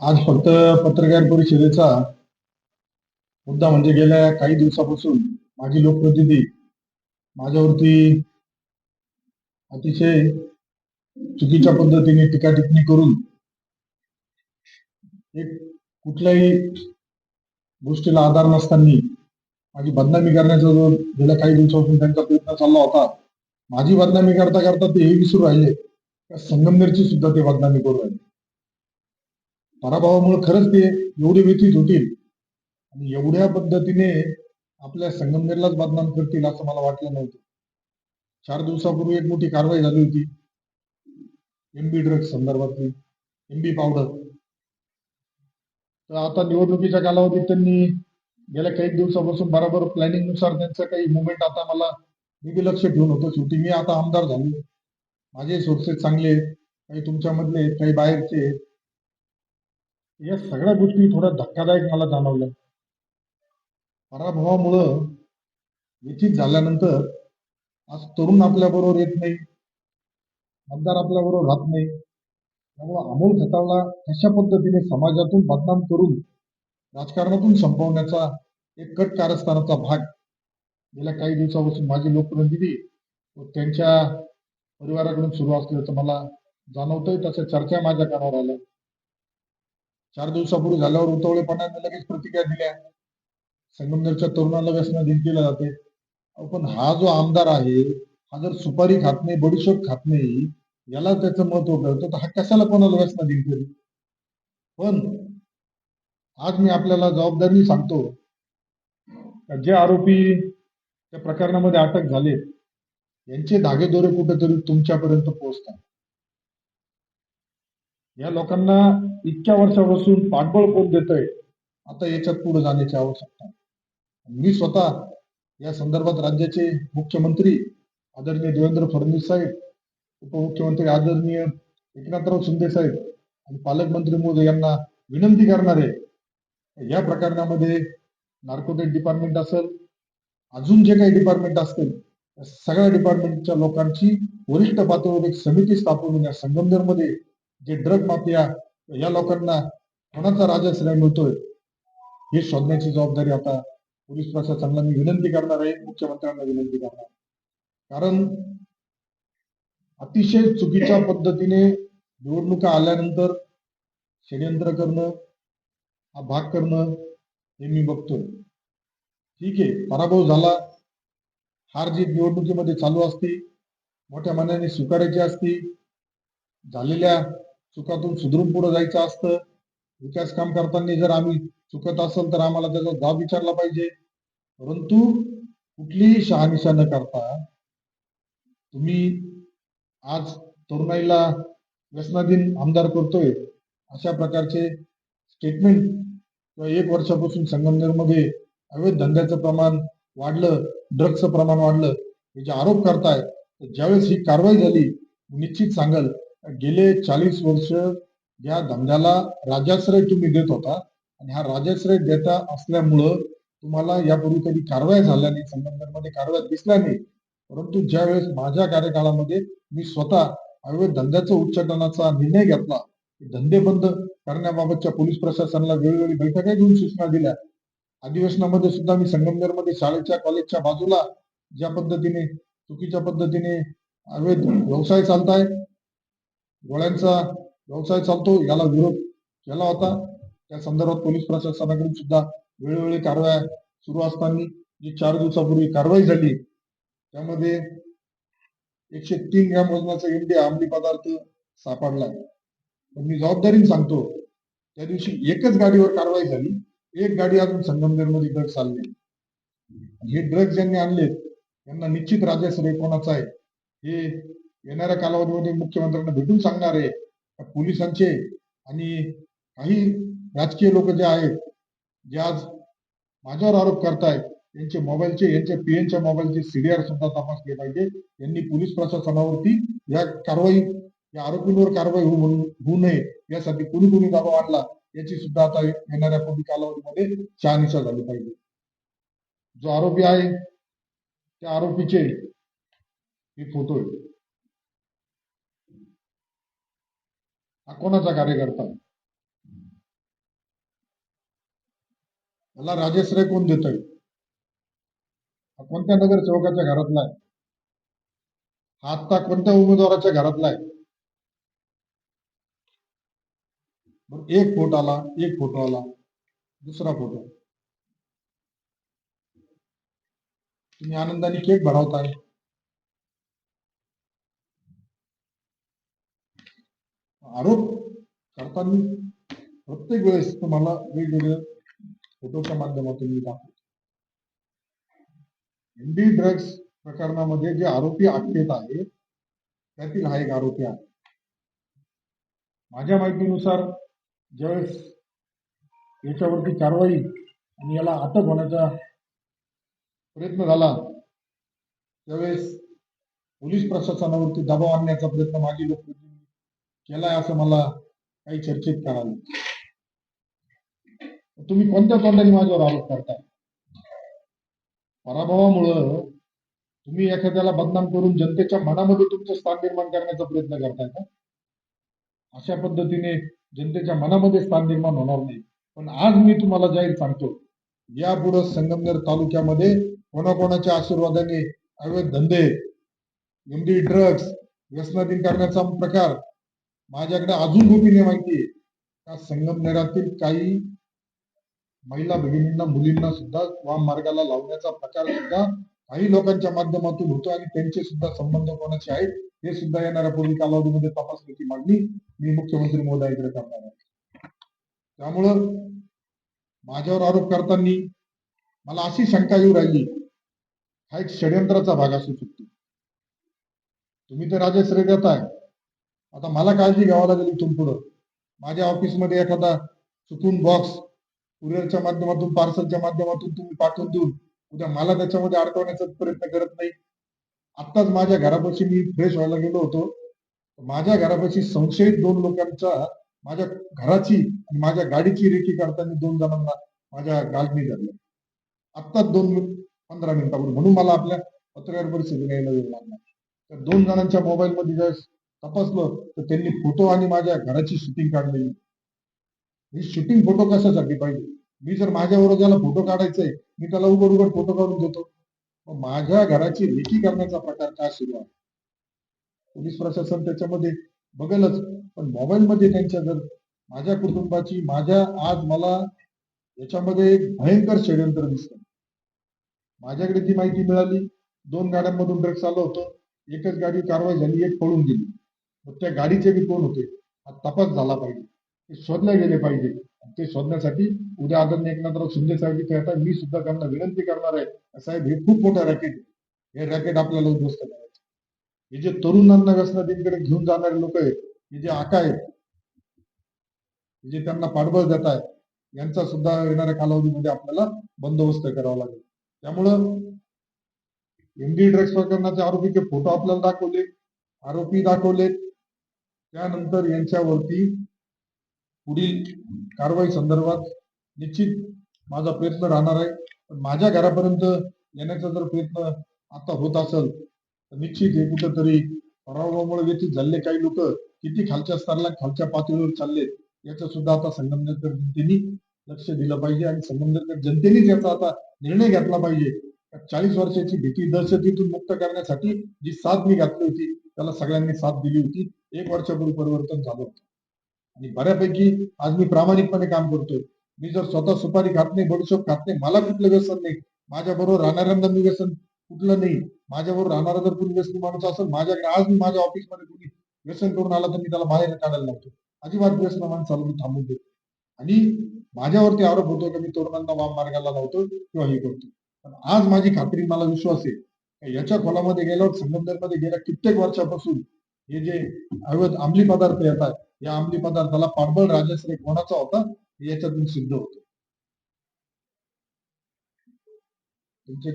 आज फक्त पत्रकार परिषदेचा मुद्दा म्हणजे गेल्या काही दिवसापासून माझी लोकप्रतिनिधी माझ्यावरती अतिशय चुकीच्या पद्धतीने टीका टिप्पणी करून एक कुठल्याही गोष्टीला आधार नसताना माझी बदनामी करण्याचा जो गेल्या काही दिवसापासून त्यांचा प्रयत्न चालला होता माझी बदनामी करता करता ते हे विसरू राहिले. संगमनेरची सुद्धा ते बदनामी करू राहिले. पराभवामुळे खरंच ते एवढे व्यथित होतील आणि एवढ्या पद्धतीने आपल्या संगमनेरलाच बदनाम करतील असं मला वाटलं नव्हतं. चार दिवसापूर्वी एक मोठी कारवाई झाली होती. एमबी ड्रग्ज संदर्भातली एमबी पावडर तर आता निवडणुकीच्या कालावधीत त्यांनी गेल्या काही दिवसापासून बरोबर प्लॅनिंगनुसार त्यांचं काही मुवमेंट आता मला मी लक्ष ठेवून होतो. शेवटी मी आता आमदार झालो. माझे सोर्सेस चांगले आहेत काही तुमच्यामधले काही बाहेरचे आहेत. या सगळ्या गोष्टी थोड्या धक्कादायक मला जाणवल्या पराभवामुळं व्यथित झाल्यानंतर आज तरुण आपल्या बरोबर येत नाही मतदार आपल्या बरोबर राहत नाही त्यामुळं अमोल खतावला कशा पद्धतीने समाजातून बदनाम करून राजकारणातून संपवण्याचा एक कट कारस्थानाचा भाग गेल्या काही दिवसापासून माझी लोकप्रतिनिधी व त्यांच्या परिवाराकडून सुरू असल्याचं मला जाणवतंय तशा चर्चा माझ्या कानावर आल्या. चार दिवसापूर्वी झाल्यावर उतवळेपणाने लगेच प्रतिक्रिया दिल्या. संगमनेरच्या तरुणाला व्यसन दिला केलं जाते पण हा जो आमदार आहे हा जर सुपारी खात नाही बडीशोप खात नाही याला त्याचं महत्त्व कळतं तर हा कशाला कोणाला व्यसन दिली पण आज मी आपल्याला जबाबदारी सांगतो जे आरोपी त्या प्रकरणामध्ये अटक झाले यांचे धागेदोरे कुठेतरी तुमच्यापर्यंत पोहोचतात. या लोकांना इतक्या वर्षापासून पाठबळ कोण देतोय? आता याच्यात पुढे जाण्याची आवश्यकता मी स्वतः या संदर्भात राज्याचे मुख्यमंत्री आदरणीय देवेंद्र फडणवीस साहेब उपमुख्यमंत्री आदरणीय एकनाथराव शिंदे साहेब आणि पालकमंत्री मोदी यांना विनंती करणार आहे या प्रकरणामध्ये नार्कोटिक डिपार्टमेंट असेल अजून जे काही डिपार्टमेंट असतील सगळ्या डिपार्टमेंटच्या लोकांची वरिष्ठ पातळीवर एक समिती स्थापन या संगमनेरमध्ये जे ड्रग माफिया या लोकांना कोणाचा राजाश्रय मिळतोय हे शोधण्याची जबाबदारी आता पोलीस प्रशासनाला मी विनंती करणार आहे मुख्यमंत्र्यांना विनंती करणार आहे. कारण अतिशय चुकीच्या पद्धतीने निवडणुका आल्यानंतर षडयंत्र करणं हा भाग करणं हे मी बघतोय ठीक आहे पराभव झाला हार जीत निवडणुकीमध्ये चालू असते मोठ्या मनाने स्वीकारायची असती झालेल्या चुकातून सुधरून पुढे जायचं असतं विकास काम करताना जर आम्ही चुकत असेल तर आम्हाला त्याचा जाब विचारला पाहिजे. परंतु कुठलीही शहानिशा न करता तुम्ही आज तरुणाईला व्यसनाधीन आमदार करतोय अशा प्रकारचे स्टेटमेंट किंवा एक वर्षापासून संगमनेरमध्ये अवैध धंद्याचं प्रमाण वाढलं ड्रग्सचं प्रमाण वाढलं हे जे आरोप करताय तर ज्यावेळेस ही कारवाई झाली निश्चित सांगल गेले चाळीस वर्ष या धंद्याला राजाश्रय तुम्ही देत होता आणि हा राजाश्रय देता असल्यामुळं तुम्हाला यापूर्वी कधी कारवाया झाल्या नाही संबंधांमध्ये कारवाया दिसल्या नाही. परंतु ज्यावेळेस माझ्या कार्यकाळामध्ये मी स्वतः अवैध धंद्याचं उच्चाटनाचा निर्णय घेतला धंदे बंद करण्याबाबतच्या पोलीस प्रशासनाला वेळोवेळी बैठका घेऊन सूचना दिल्या अधिवेशनामध्ये सुद्धा मी संगमनेरमध्ये शाळेच्या कॉलेजच्या बाजूला ज्या पद्धतीने चुकीच्या पद्धतीने अवैध व्यवसाय चालताय गोळ्यांचा व्यवसाय चालतो याला विरोध केला होता. त्या संदर्भात पोलीस प्रशासनाकडून सुद्धा वेळोवेळी कारवाया सुरू असताना जी चार दिवसापूर्वी कारवाई झाली त्यामध्ये एकशे तीन ग्रॅम वजनाचा एमडी अंमली पदार्थ सापडला. पण मी जबाबदारीने सांगतो त्या दिवशी एकच गाडीवर कारवाई झाली. एक गाडी अजून संगमनेरमध्ये ड्रग्ज चालली. हे ड्रग्ज ज्यांनी आणलेत त्यांना निश्चित राजाश्रय कोणाचा आहे? हे येणाऱ्या कालावधीमध्ये मुख्यमंत्र्यांना भेटून सांगणार आहे. पोलिसांचे आणि काही राजकीय लोक जे आहेत जे आज माझ्यावर आरोप करतायत यांचे मोबाईलचे यांच्या पीएनच्या मोबाईलचे सीडीआर सुद्धा तपासले पाहिजे. यांनी पोलीस प्रशासनावरती या कारवाई या आरोपींवर कारवाई होऊ म्हणून होऊ नये यासाठी कुणी कुणी दबाव आणला? याची सुद्धा आता येणाऱ्या पुढील कालावधीमध्ये शहानिशा झाली पाहिजे. जो आरोपी आहे त्या आरोपीचे हे फोटो आहे हा कोणाचा कार्यकर्ता? आहे? मला राजश्रय कोण देत हा कोणत्या नगरसेवकाच्या घरातला आहे? हा आत्ता कोणत्या उमेदवाराच्या घरातला आहे? एक फ़ोटो आला एक फ़ोटो आला दुसरा फ़ोटो तुम्ही आनंदाने केक भरवताय. आरोप करताना प्रत्येक वेळेस तुम्हाला वेगवेगळे फोटोच्या माध्यमातून एनडी ड्रग्ज प्रकरणामध्ये जे आरोपी अटकेत हा एक आरोपी आहे. माझ्या माहितीनुसार ज्यावेळेस याच्यावरती कारवाई आणि याला अटक होण्याचा प्रयत्न झाला त्यावेळेस पोलीस प्रशासनावरती दबाव आणण्याचा प्रयत्न माजी लोकप्रतिनिधी केलाय असं मला काही चर्चेत कळालं. तुम्ही कोणत्या तोंडाने माझ्यावर आरोप करताय? पराभवामुळं तुम्ही एखाद्याला बदनाम करून जनतेच्या मनामध्ये तुमचं स्थान निर्माण करण्याचा प्रयत्न करताय का? अशा पद्धतीने जनतेच्या मनामध्ये स्थान निर्माण होणार नाही. पण आज मी तुम्हाला जाहीर सांगतो यापुढे संगमनेर तालुक्यामध्ये कोणाकोणाच्या आशीर्वादाने अवैध धंदे एमडी ड्रग्ज व्यसनाधीन करण्याचा प्रकार माझ्याकडे अजून गोपीने माहिती. आहे का संगमनेरातील काही महिला भगिनींना मुलींना सुद्धा वाम मार्गाला लावण्याचा प्रकार सुद्धा काही लोकांच्या माध्यमातून होतो आणि त्यांचे सुद्धा संबंध कोणाचे आहेत? हे सुद्धा येणाऱ्या पूर्वी कालावधीमध्ये तपासण्याची मागणी मी मुख्यमंत्री महोदयाकडे करणार आहे. त्यामुळं माझ्यावर आरोप करताना मला अशी शंका येऊ राहिली. हा एक षडयंत्राचा भाग असू शकतो. तुम्ही तर राजश्री देताय आता मला काळजी घ्यावं लागेल इथून पुढं. माझ्या ऑफिसमध्ये एखादा चुकून बॉक्स कुरिअरच्या माध्यमातून पार्सलच्या माध्यमातून तुम्ही पाठवून देऊन उद्या मला त्याच्यामध्ये अडकवण्याचा प्रयत्न करत नाही. आत्ताच माझ्या घरापाशी मी फ्रेश व्हायला गेलो होतो. माझ्या घरापाशी संशयित दोन लोकांच्या माझ्या घराची आणि माझ्या गाडीची रेकी करताना दोन जणांना माझ्या गालनी झाली. आत्ताच दोन मिनिट पंधरा मिनिटापूर्वी म्हणून मला आपल्या पत्रकार परिषदेला यायला वेळ लागला. तर दोन जणांच्या मोबाईल मध्ये ज्यावेळेस तपासलं तर त्यांनी फोटो आणि माझ्या घराची शूटिंग काढलेली. ही शूटिंग फोटो कशासाठी पाहिजे? मी जर माझ्या ज्याला फोटो काढायचंय मी त्याला उघड उघड फोटो काढून देतो. माझ्या घराची रेकी करण्याचा प्रकार का सुरू आहे? पोलीस प्रशासन त्याच्यामध्ये बघेलच पण मोबाईल मध्ये त्यांच्या जर माझ्या कुटुंबाची माझ्या आज मला याच्यामध्ये एक भयंकर षडयंत्र दिसत माझ्याकडे ती माहिती मिळाली दोन गाड्यांमधून ड्रग्स आलं होतं एकच गाडी कारवाई झाली एक पळून गेली. मग त्या गाडीचे बी कोण होते? हा तपास झाला पाहिजे. शोधले गेले पाहिजे. ते शोधण्यासाठी उद्या आदरणीय एकनाथराव शिंदे साहेब इथे येतात. मी सुद्धा त्यांना विनंती करणार आहे. साहेब हे खूप मोठं रॅकेट हे रॅकेट आपल्याला उद्ध्वस्त करायचं हे जे तरुणांना व्यसनाधीनकडे घेऊन जाणारे लोक आहेत हे जे आका आहेत हे जे त्यांना पाठबळ देत आहेत यांचा सुद्धा येणाऱ्या कालावधीमध्ये आपल्याला बंदोबस्त करावा लागेल. त्यामुळं एमडी ड्रग्स प्रकरणाचे आरोपीचे फोटो आपल्याला दाखवले. आरोपी दाखवले त्यानंतर यांच्यावरती पुढील कारवाई संदर्भात निश्चित माझा प्रयत्न राहणार आहे. पण माझ्या घरापर्यंत येण्याचा जर प्रयत्न आता होत असेल तर निश्चित हे कुठंतरी पराभवामुळे व्यतीत झालेले काही लोक किती खालच्या स्तराला खालच्या पातळीवर चाललेत याचं सुद्धा आता संगमनेरकर जनतेने लक्ष दिलं पाहिजे आणि संगमनेरकर जनतेनेच याचा आता निर्णय घेतला पाहिजे. चाळीस वर्षाची भीती दहशतीतून मुक्त करण्यासाठी जी साथ मी घातली होती त्याला सगळ्यांनी साथ दिली होती. एक वर्षापूर्वी परिवर्तन झालं होतं. आणि बऱ्यापैकी आज मी प्रामाणिकपणे काम करतोय. मी जर स्वतः सुपारी खात नाही बडीशोप खात नाही मला कुठलं व्यसन नाही. माझ्या बरोबर राहणाऱ्यांना मी व्यसन कुठलं नाही. माझ्या बरोबर राहणारा जर कोणी व्यसन माणूस असेल माझ्याकडे आज मी माझ्या ऑफिसमध्ये कोणी व्यसन करून आला तर मी त्याला बाहेर काढायला लावतो अजिबात व्यसन माणसाला मी थांबून देतो आणि माझ्यावरती आरोप होतो की मी तरुणांना वाम मार्गाला लावतो किंवा हे करतो पण आज माझी खात्री मला विश्वास आहे याच्या खोलामध्ये गेल्यावर संगमनेरमध्ये गेल्या कित्येक वर्षापासून हे जे अवैध अंमली पदार्थ येतात या अंमली पदार्थाला पाठबळ राजश्री कोणाचा होता याच्यातून सिद्ध होतो. तुमचे